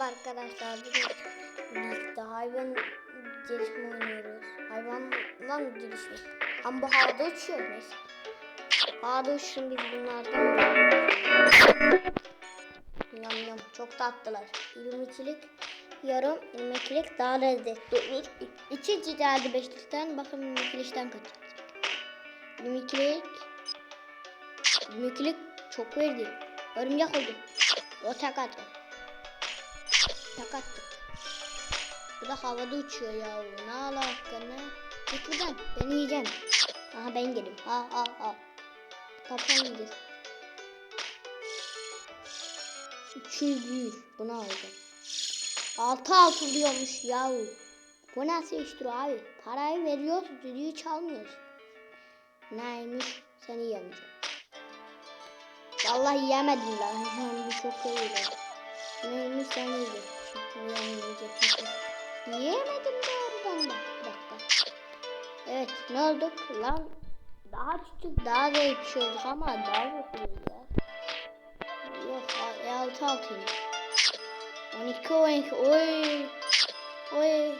Arkadaşlar bugün birlikte hayvan gelişme oynuyoruz. Hayvanla gelişme. Ama bu havada uçuyor neyse. Havada uçsun biz bunlardan. Yam yam çok tatlılar. 22'lik yarım 22'lik daha lezzetli olur. İ- İki geldi 5'likten bakın 22'likten kaç. 22'lik 22'lik çok verdi. Örümcek oldu. O tek attı. Tek attık. Bu da havada uçuyor ya. Ne alaka ne? Git buradan. Beni. Aha ben yedim. Ha ha ha. Kaptan yiyeceğiz. 200. Bunu alacağım. Altı altı vuruyormuş yahu. Bu nasıl iştir abi? Parayı veriyoruz, düdüğü çalmıyoruz. Neymiş? Seni yemeyeceğim. Vallahi yemedim ben. Şu an bir çok seviyorum. Neymiş sen yiyeceksin. Şimdi yemeyeceksin. Yiyemedim doğrudan da. Bir dakika. Evet ne olduk lan? Daha küçük daha şey olduk ama daha mutluyuz ya. Yok e, altı altıyım. 12 12 oy. Oy.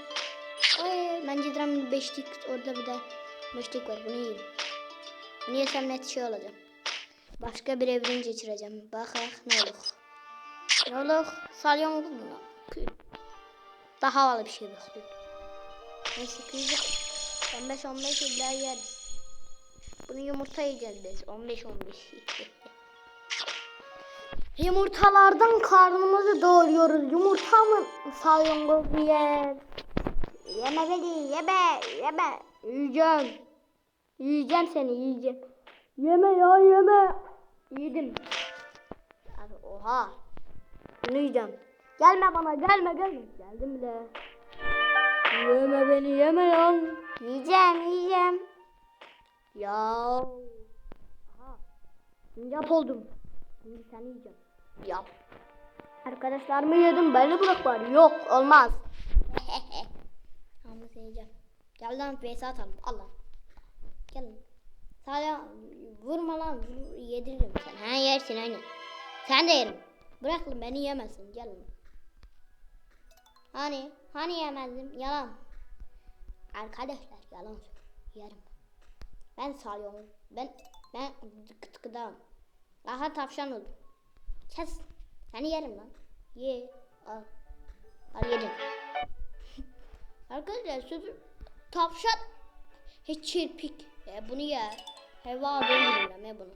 Oy. Bence dram beşlik orada bir de beşlik var bunu yiyeyim. Bunu yesem net şey olacağım. Başka bir evren geçireceğim. Bakak ne olur. Ne olur? Salyon mu? Daha havalı bir şey bekliyorum. Neyse kıyacak. 15-15 illa yeriz. Bunu yumurta yiyeceğiz biz. 15-15. Yumurtalardan karnımızı doyuruyoruz. Yumurta mı salyon yer? Yeme beni, yeme, yeme. Yiyeceğim. Yiyeceğim seni, yiyeceğim. Yeme ya, yeme. Yedim. Abi oha. Bunu yiyeceğim. Gelme bana, gelme, gelme. Geldim bile. Yeme beni, yeme ya. Yiyeceğim, yiyeceğim. Ya. Aha. Yap oldum. Şimdi seni yiyeceğim. Yap. Arkadaşlar mı yedim? Beni bırak var. Yok, olmaz. Ama seni yiyeceğim. Gel lan PS atalım. Allah. Gel lan. Salya vurma lan. Vur, yediririm sen. Ha yersin hani. Sen de yerim. Bırak lan beni yemezsin. Gel lan. Hani? Hani yemezdim? Yalan. Arkadaşlar yalan. Yerim. Ben salıyorum. Ben ben gıdam. Aha tavşan oldum. Kes. Seni yerim lan. Ye. Al. Al yedin. Arkadaşlar sözü tavşan hiç çirpik. E, bunu yer. Heva bilmiyorum ya bunu.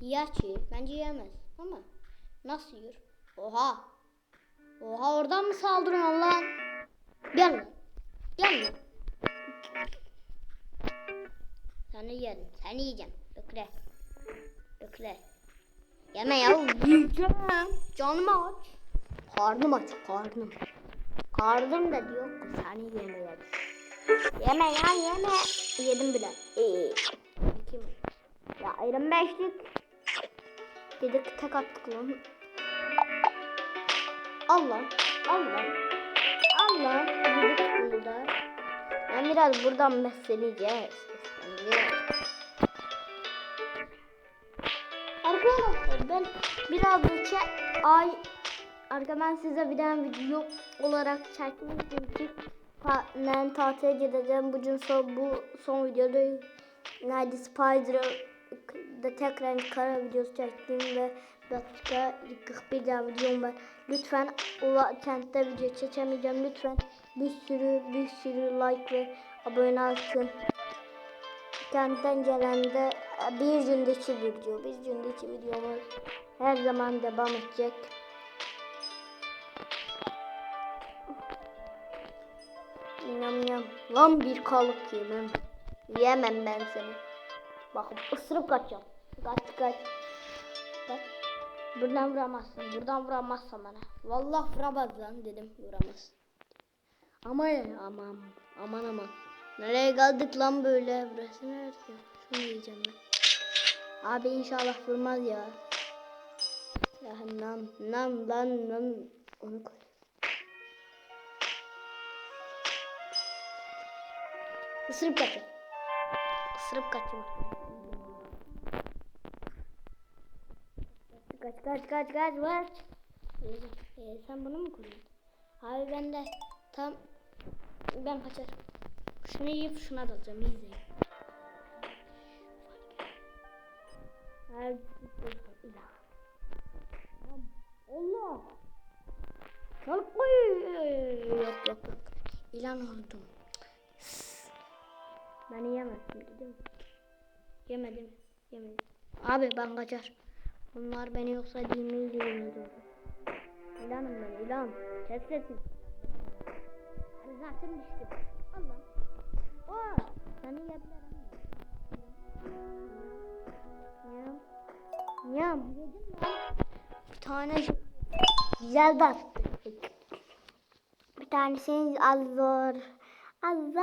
Yer ki. Bence yemez. Ama nasıl yer? Oha. Oha oradan mı saldırıyorsun lan? Gel lan. Gel. Seni yerim. Seni yiyeceğim. Bekle. Bekle. Yeme ya. Yiyeceğim. Canım aç. Karnım aç. Karnım. Karnım da diyor seni yemeyeyim. Yeme ya yeme. Yedim bile. Ee, kim? Ya ayrım beşlik. Dedik tek attık lan. Allah. Allah. Allah. Yedik bunu da. Ben biraz buradan. Besleneceğiz. Arkadaşlar ben biraz önce ay Arka ben size bir tane video olarak çekmiştim ki ben tatile gideceğim. Bugün son, bu son videoda nerede Spider'da tekrar kara videosu çektim ve başka 41 tane videom var. Lütfen Ula kentte video çekemeyeceğim. Lütfen bir sürü bir sürü like ve abone olsun. Kentten gelen de bir günde iki video. Bir günde iki videomuz her zaman devam edecek. Yam yam. Lan bir kalık yemem. Yemem ben seni. Bakın ısırıp kaçacağım. Kaç kaç. Kaç. Buradan vuramazsın. Buradan vuramazsın bana. Vallahi vuramaz lan dedim. Vuramaz. Ama ya aman aman aman. Nereye geldik lan böyle? Burası neresi? Şunu yiyeceğim ben. Abi inşallah vurmaz ya. Ya nam nam lan nam. Onu koy. Isırıp kaçıyor. Isırıp kaçıyor. Kaç kaç kaç kaç kaç. Ee, sen bunu mu kuruyorsun? Abi ben de tam ben kaçar. Şunu yiyip şuna dalacağım. izleyin. Abi, Allah. Lan koy. Yok yok yok. İlan oldum. Ben yiyemezdim değil mi? Yemedim. Yemedim. Abi ben kaçar. Bunlar beni yoksa dinleyi dinleyi İlanım ben ilan. Kes sesini. Ben zaten düştüm. Allah. Oo, seni yediler Yam. Yam. Yedim lan. Bir tane güzel bastı. Bir tanesini az zor. Az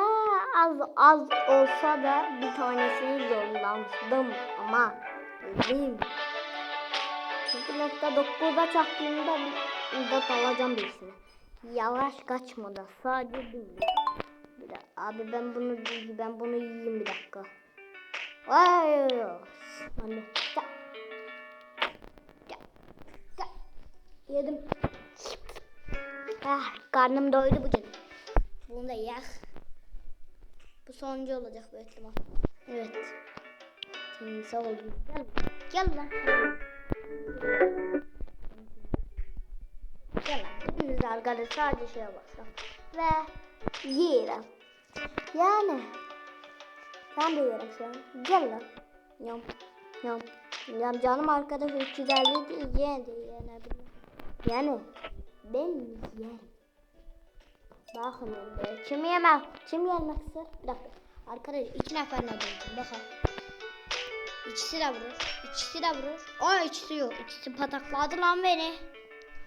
az az olsa da bir tanesini zorlandım ama öldüm. Nokta 9'a çaktığımda dot alacağım birisine. Yavaş kaçma da sadece bir. Dakika. Abi ben bunu ben bunu yiyeyim bir dakika. Vay. Anne. Gel. Gel. Gel. Yedim. Ah, karnım doydu bu canım. Bunu da yak. Bu sonuncu olacak bu ihtimal. Evet. Senin sağ ol. Gel. Gel lan. Arkada sadece şeye baksam. Ve yiyelim. Yani. Ben de yerim şu an. Gel lan. Yam. Yam. Yam canım arkadaş 350 değil. Yine de yenebilir. Yani. Ben yerim. Bakın öyle. Kim yemez? Kim yemek ister? Bir dakika. Arkadaş iki nefer ne diyeceğim. Bakın. İkisi de vurur. İkisi de vurur. Aa ikisi yok. İkisi patakladı lan beni.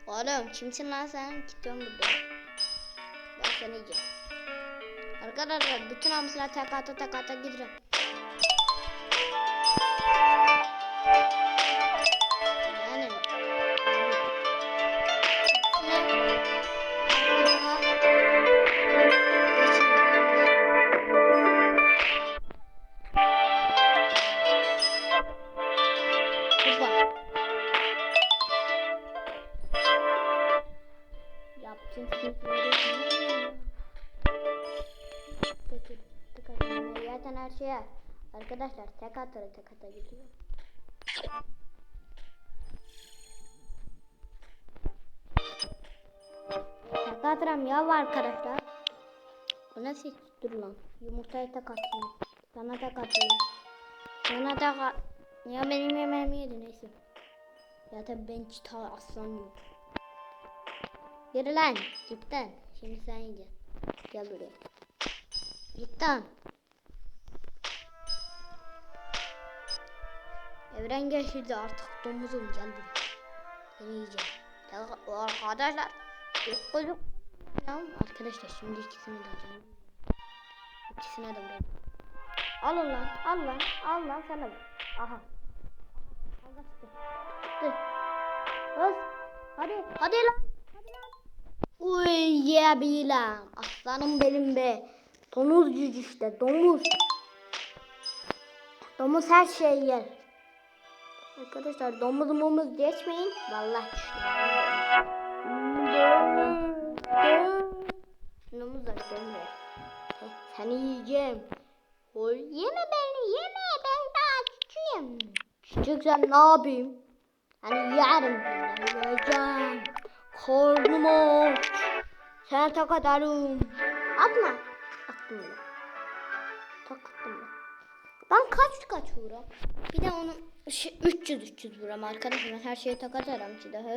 Oğlum kimsin lan sen? Gidiyorum burada. Ben seni yiyeceğim. Arkadaşlar bütün hamsiler tek ata tek ata gidiyorum. Arkadaşlar tek atara tek ata gidiyor. Tek atıram ya var arkadaşlar. Bu nasıl dur lan? Yumurtaya tek atayım. Sana tek atayım. Sana tek at... Ya benim yemeğimi yedi neyse. Zaten ben çita aslan yok. Yürü lan. Git lan. Şimdi sen yiyeceksin. Gel buraya. Git Evren geçirdi artık domuzum gel buraya. Seni yiyeceğim. Arkadaşlar. Yok. Ya arkadaşlar şimdi ikisini de alacağım. İkisine de vurayım. Al lan. Al lan. Al lan sana. Aha. Al kaçtı. Dur. Hız. Hadi. Hadi lan. Uy yiyebilirim. Aslanım benim be. Domuz cüc işte domuz. Domuz her şeyi yer. Arkadaşlar domuz mumuz geçmeyin. Vallahi Domuz da dönmüyor. Seni yiyeceğim. Oy, yeme beni yeme ben daha küçüğüm. Küçüksen ne yapayım? Hani yerim. Yiyeceğim. Karnım aç. Sana tak atarım. Atma. Ben. Tak attım ben. Kaç kaç vuram? Bir de onu 300 300 vuram arkadaşım. Ben her şeye tak atarım ki daha.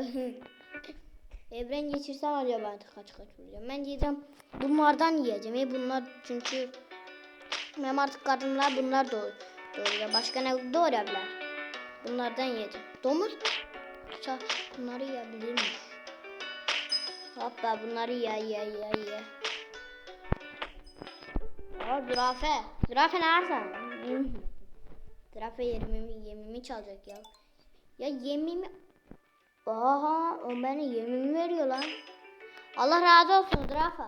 Evren geçirsem acaba kaç kaç vuracağım? Ben diyeceğim bunlardan yiyeceğim. E bunlar çünkü benim artık kadınlar bunlar doğ doğuruyor. Başka ne doğurabilir? Bunlardan yiyeceğim. Domuz Sa bunları yiyebilirmiş. Hoppa bunları ye ye ye ye. Aa zürafe. Zürafe nerede? Zürafe yemimi, yemimi çalacak ya. Ya yemimi... Aha o bana yemimi veriyor lan. Allah razı olsun zürafe.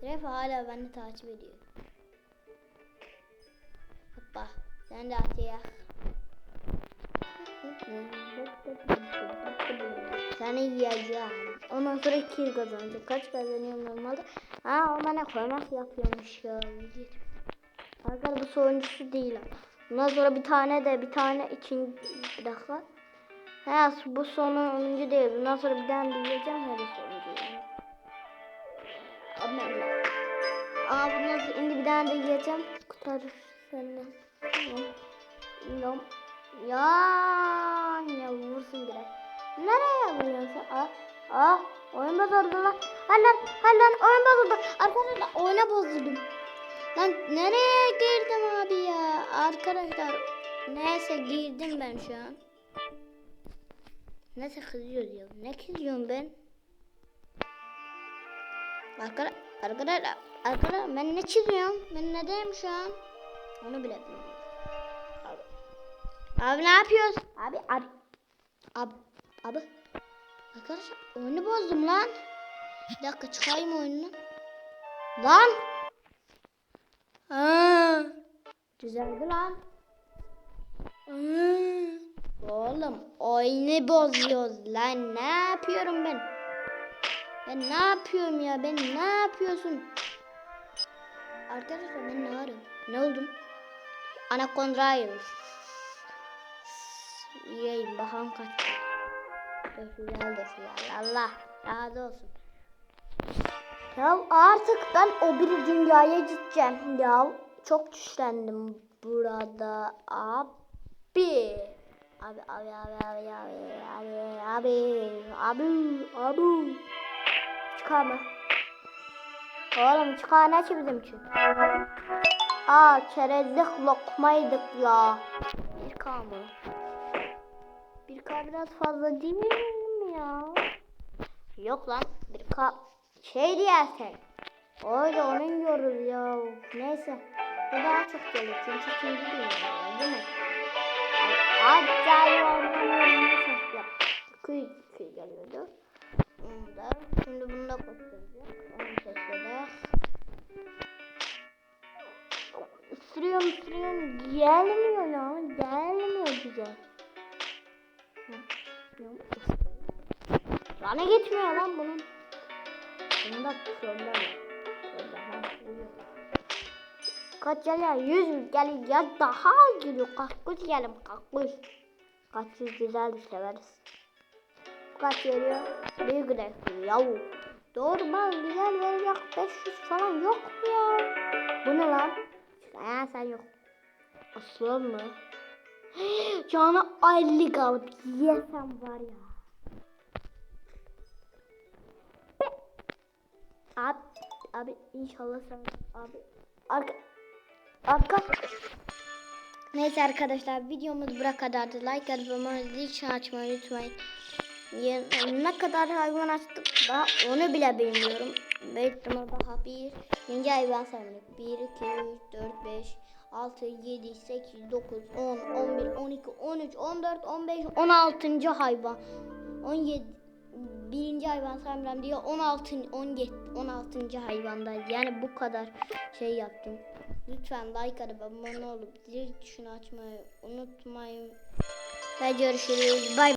Zürafe hala beni takip ediyor. Hoppa sen de at ya. Seni yiyeceğim. Ondan sonra kill kazanacak. Kaç kazanıyorum normalde? Ha o bana koymak yapıyormuş ya. Arkadaşlar bu sonuncusu değil. Bundan sonra bir tane de bir tane ikinci bir dakika. He bu sonuncu değil. Bundan sonra bir tane diyeceğim da sonuncu. Abi ben Aa bundan sonra şimdi bir tane de yiyeceğim. Kurtarır seni. Yok. Ya ya vursun direkt. Nereye vuruyorsun? Aa, aa oyun bozuldu lan. Lan lan lan lan oyun bozuldu. Arkadaşlar oyuna bozuldum. Lan nereye girdim abi ya? Arkadaşlar neyse girdim ben şu an. Neyse kızıyoruz ya. Ne kızıyorum ben? Arkadaşlar arkadaşlar arkadaşlar ben ne çiziyorum? Ben nedeyim şu an? Onu bile. Abi, abi ne yapıyoruz? Abi abi abi abi. Arkadaşlar oyunu bozdum lan. Bir dakika çıkayım oyununu. Lan. Aa, düzeldi lan. Aa, Oğlum oyunu bozuyoruz lan. Ne yapıyorum ben? Ben ne yapıyorum ya? Ben ne yapıyorsun? Arkadaşlar ben ne arıyorum? Ne oldum? Anacondrayım. Yiyeyim bakalım kaç. Güzel de Allah razı olsun. Ya artık ben o bir dünyaya gideceğim. Ya çok güçlendim burada abi. Abi abi abi abi abi abi abi abi abi çıkar mı? Oğlum çıkar ne bizim için? Aa çerezlik lokmaydık ya. Bir K? Bir K biraz fazla değil mi ya? Yok lan bir K şey diyersen. Öyle onun yorul ya. Neyse. Bu daha çok gelir çünkü ikinci dünya değil mi? Hatta yorulmuyorum neyse yap. Kıy kıy geliyordu. Bunu da şimdi bunu da göstereceğim. Onu keselim. Sürüyorum sürüyorum gelmiyor ya gelmiyor güzel. Bana gitmiyor lan bunun. Bunda problem var. Yüz geliyor ya daha geliyor. Kaktüs gelim kaktüs. Kaktüs güzeldir severiz. Kaç geliyor? Bir güzel yavu. Doğru ben güzel verecek 500 falan yok mu ya? Bu ne lan? Ha sen yok. Aslan mı? Canı 50 kalıp yesem var ya. Abi, abi inşallah sen abi arka arka Neyse arkadaşlar videomuz buraya kadardı. Like atıp abone çan açmayı unutmayın. Ne kadar hayvan açtık daha onu bile bilmiyorum. İhtimal daha bir yeni hayvan saymadık. 1, 2, 3, 4, 5, 6, 7, 8, 9, 10, 11, 12, 13, 14, 15, 16. hayvan. 17 birinci hayvan saymıyorum diye 16 17 16. hayvandayız. Yani bu kadar şey yaptım. Lütfen like atıp abone olup zil tuşunu açmayı unutmayın. Ve görüşürüz. Bay